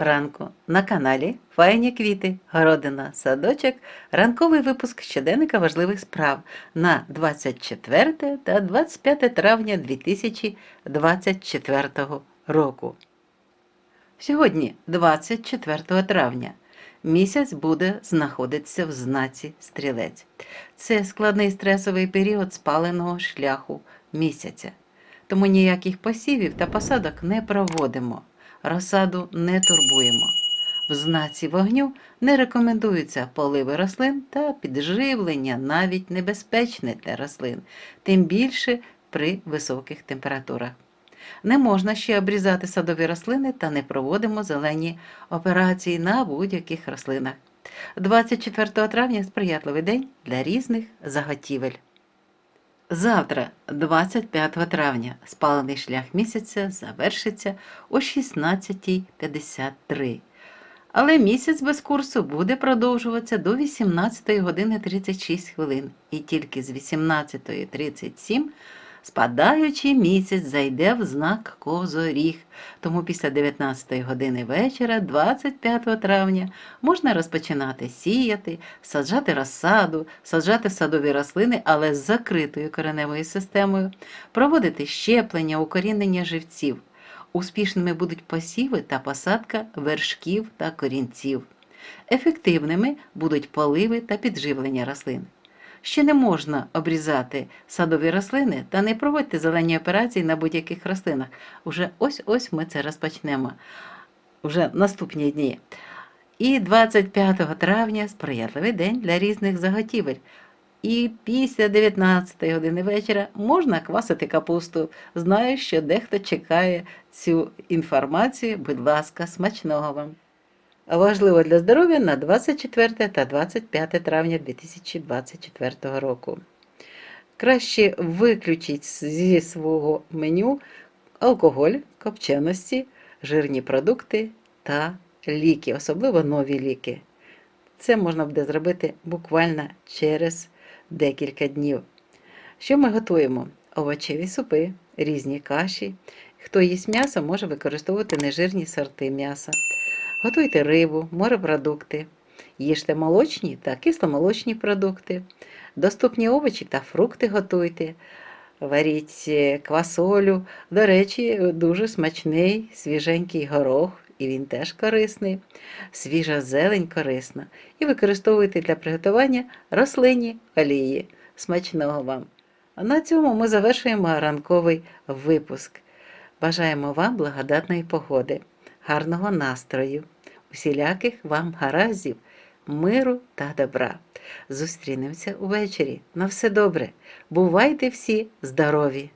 ранку на каналі Файні квіти, городина, садочок, ранковий випуск щоденника важливих справ на 24 та 25 травня 2024 року. Сьогодні, 24 травня, місяць буде знаходитися в знаці стрілець. Це складний стресовий період спаленого шляху місяця. Тому ніяких посівів та посадок не проводимо, розсаду не турбуємо. В знаці вогню не рекомендуються поливи рослин та підживлення навіть небезпечне для рослин, тим більше при високих температурах. Не можна ще обрізати садові рослини та не проводимо зелені операції на будь-яких рослинах. 24 травня сприятливий день для різних заготівель. Завтра, 25 травня, спалений шлях місяця завершиться о 16.53. Але місяць без курсу буде продовжуватися до 18 години 36 хвилин. І тільки з 18.37 спадаючий місяць зайде в знак Козоріг. Тому після 19 години вечора, 25 травня, можна розпочинати сіяти, саджати розсаду, саджати садові рослини, але з закритою кореневою системою, проводити щеплення, укорінення живців. Успішними будуть посіви та посадка вершків та корінців. Ефективними будуть поливи та підживлення рослин. Ще не можна обрізати садові рослини та не проводьте зелені операції на будь-яких рослинах. Уже ось-ось ми це розпочнемо. Вже наступні дні. І 25 травня сприятливий день для різних заготівель. І після 19 години вечора можна квасити капусту. Знаю, що дехто чекає цю інформацію. Будь ласка, смачного вам! Важливо для здоров'я на 24 та 25 травня 2024 року. Краще виключіть зі свого меню алкоголь, копченості, жирні продукти та ліки, особливо нові ліки. Це можна буде зробити буквально через декілька днів. Що ми готуємо? Овочеві супи, різні каші. Хто їсть м'ясо, може використовувати нежирні сорти м'яса. Готуйте рибу, морепродукти, їжте молочні та кисломолочні продукти, доступні овочі та фрукти готуйте, варіть е, квасолю. До речі, дуже смачний свіженький горох, і він теж корисний, свіжа зелень корисна. І використовуйте для приготування рослинні олії. Смачного вам! А на цьому ми завершуємо ранковий випуск. Бажаємо вам благодатної погоди, гарного настрою, усіляких вам гараздів, миру та добра. Зустрінемося увечері. На все добре. Бувайте всі здорові!